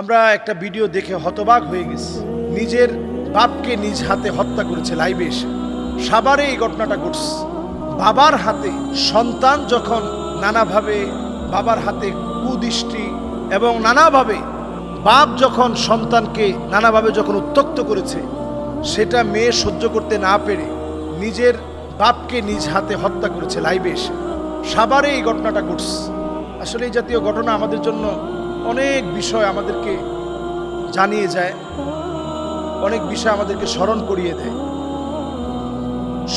আমরা একটা ভিডিও দেখে হতবাক হয়ে গেছি। নিজের বাপকে নিজ হাতে হত্যা করেছে লাইভে এসে। সাভারে এই ঘটনাটা ঘটছে। বাবার হাতে সন্তান যখন নানাভাবে বাবার হাতে কুদৃষ্টি এবং নানাভাবে বাপ যখন সন্তানকে নানাভাবে যখন উত্তক্ত করেছে, সেটা মেয়ে সহ্য করতে না পেরে নিজের বাপকে নিজ হাতে হত্যা করেছে লাইভে এসে। সাভারে এই ঘটনাটা ঘটছে। আসলে এই জাতীয় ঘটনা আমাদের জন্য অনেক বিষয় আমাদেরকে জানিয়ে যায়, অনেক বিষয় আমাদেরকে স্মরণ করিয়ে দেয়।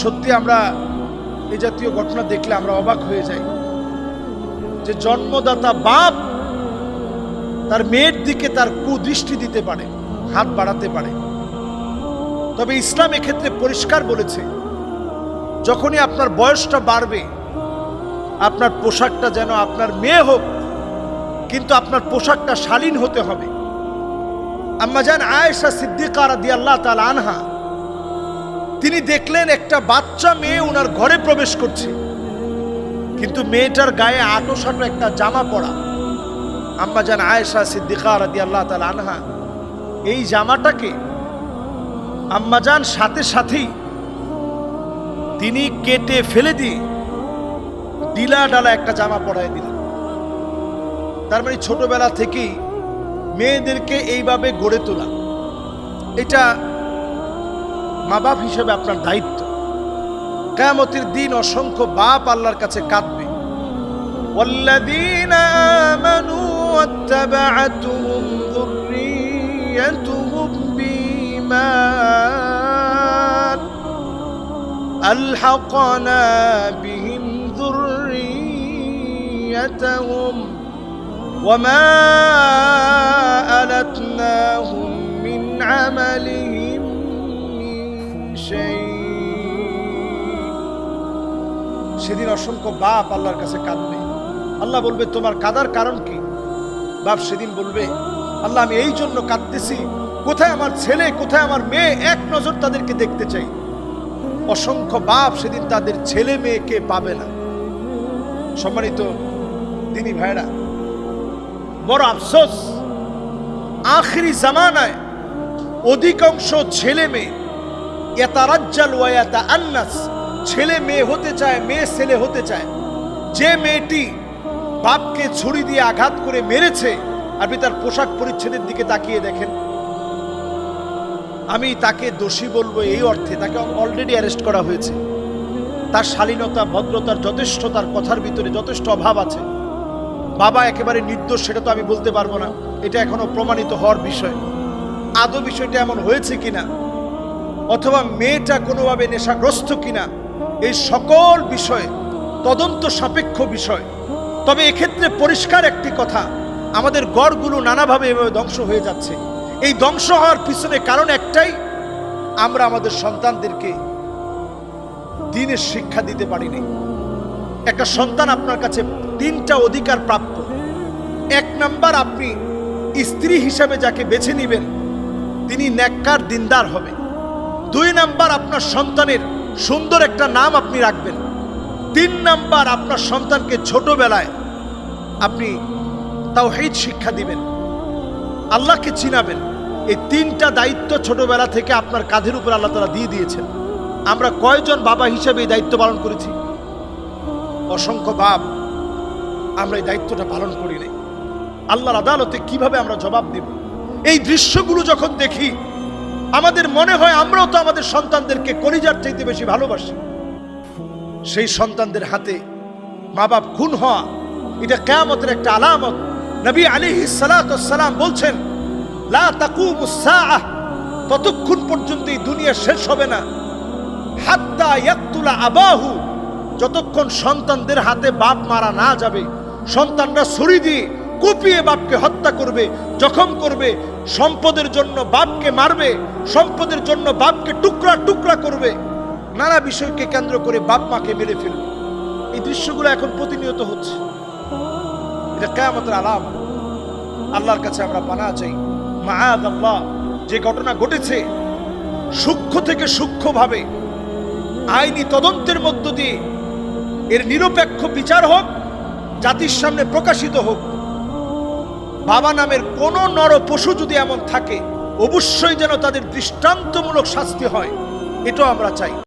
সত্যি আমরা এ জাতীয় ঘটনা দেখলে আমরা অবাক হয়ে যাই যে জন্মদাতা বাপ তার মেয়ের দিকে তার কুদৃষ্টি দিতে পারে, হাত বাড়াতে পারে। তবে ইসলাম এক্ষেত্রে পরিষ্কার বলেছে, যখনই আপনার বয়সটা বাড়বে, আপনার পোশাকটা যেন আপনার মেয়ে হোক কিন্তু আপনার পোশাকটা শালীন হতে হবে। আম্মা যান আয়েশা সিদ্দিকা রাদি আল্লাহ তাল আনহা, তিনি দেখলেন একটা বাচ্চা মেয়ে ওনার ঘরে প্রবেশ করছে। কিন্তু মেয়েটার গায়ে আটো সাটো একটা জামা পরা আম্মা যান আয়েশা সিদ্দিকা রাদি আল্লাহ তাল আনহা, এই জামাটাকে আম্মাজান সাথে সাথেই তিনি কেটে ফেলে দিয়ে ডিলা ডালা একটা জামা পরায় দিলেন। তার মানে ছোটবেলা থেকেই মেয়েদেরকে এইভাবে গড়ে তোলা এটা মা বাপ হিসেবে আপনার দায়িত্ব কেয়ামতের দিন অসংখ্য বাপ আল্লাহর কাছে কাঁদবে والذين آمنوا واتبعتهم ذريتهم بإيمان ألحقنا بهم ذريتهم وما ألتناهم من عملهم من شيء সেদিন অসংখ্য বাপ আল্লাহর কাছে কাঁদবে আল্লাহ বলবে তোমার কাদার কারণ কি বাপ সেদিন বলবে আল্লাহ আমি এই জন্য কাঁদতেছি কোথায় আমার ছেলে কোথায় আমার মেয়ে এক নজর তাদেরকে দেখতে চাই অসংখ্য বাপ সেদিন তাদের ছেলে মেয়েকে পাবে না সম্মানিত দিনী ভাইরা বড় আফসোস। আখরি জামানায় অধিকাংশ ছেলে মেয়ে এতারাজ্জাল ওয়াতা আন্নাস ছেলে মেয়ে হতে চায়, মেয়ে ছেলে হতে চায়। যে মেয়েটি বাপকে ছুরি দিয়ে আঘাত করে মেরেছে, আপনি তার পোশাক পরিচ্ছেদের দিকে তাকিয়ে দেখেন। আমি তাকে দোষী বলব এই অর্থে, তাকে অলরেডি অ্যারেস্ট করা হয়েছে। তার শালীনতা, ভদ্রতার যথেষ্ট, তার কথার ভিতরে যথেষ্ট অভাব আছে। বাবা একেবারে নির্দোষ, সেটা তো আমি বলতে পারব না। এটা এখনও প্রমাণিত হওয়ার বিষয়। আদৌ বিষয়টা এমন হয়েছে কিনা? অথবা মেয়েটা কোনোভাবে নেশাগ্রস্ত কিনা? এই সকল বিষয়ে, তদন্ত সাপেক্ষ বিষয়। তবে এক্ষেত্রে পরিষ্কার একটি কথা, আমাদের গড়গুলো নানাভাবে এভাবে ধ্বংস হয়ে যাচ্ছে। এই ধ্বংস হওয়ার পিছনে কারণ একটাই, আমরা আমাদের সন্তানদেরকে দিনের শিক্ষা দিতে পারিনি। একটা সন্তান আপনার কাছে তিনটা অধিকার প্রাপ্ত। এক নাম্বার, আপনি স্ত্রী হিসাবে যাকে বেছে নেবেন, তিনি ন্যাক্কার দিনদার হবে। দুই নাম্বার, আপনার সন্তানের সুন্দর একটা নাম আপনি রাখবেন। তিন নাম্বার, আপনার সন্তানকে ছোটবেলায় আপনি তাও হেজ শিক্ষা দিবেন। আল্লাহকে চিনাবেন। এই তিনটা দায়িত্ব ছোটবেলা থেকে আপনার কাঁধের উপর আল্লাহ তালা দিয়ে দিয়েছেন। আমরা কয়জন বাবা হিসেবে এই দায়িত্ব পালন করেছি? অসংখ্য বাপ আমরা এই দায়িত্বটা পালন করি নাই। আল্লাহর আদালতে কীভাবে আমরা জবাব দেব? এই দৃশ্যগুলো যখন দেখি, আমাদের মনে হয় আমরাও তো আমাদের সন্তানদেরকে কলিজার চাইতে বেশি ভালোবাসি। সেই সন্তানদের হাতে মা বাপ খুন হওয়া, এটা কেয়ামতের একটা আলামত। নবী আলী সালাম বলছেন, লা ততক্ষণ পর্যন্ত এই দুনিয়া শেষ হবে না। হাত্তা ইয়াকতুলা আবাহু, যতক্ষণ সন্তানদের হাতে বাপ মারা না যাবে সন্তানরা ছুরি দিয়ে কুপিয়ে বাপকে হত্যা করবে, জখম করবে, সম্পদের জন্য বাপকে মারবে, সম্পদের জন্য বাপকে টুকরা টুকরা করবে। নানা বিষয়কে কেন্দ্র করে বাপ মাকে মেরে ফেলবে। এই দৃশ্যগুলো এখন প্রতিনিয়ত হচ্ছে। এটা কেয়ামতের আলাম। আল্লাহর কাছে আমরা পানা চাই। আল্লাহ, যে ঘটনা ঘটেছে, সূক্ষ্ম থেকে সূক্ষ্মভাবে, আইনি তদন্তের মধ্য দিয়ে, এর নিরপেক্ষ বিচার হোক জাতির সামনে প্রকাশিত হোক। বাবা নামের কোন নর পশু যদি এমন থাকে, অবশ্যই যেন তাদের দৃষ্টান্তমূলক শাস্তি হয়, এটাও আমরা চাই।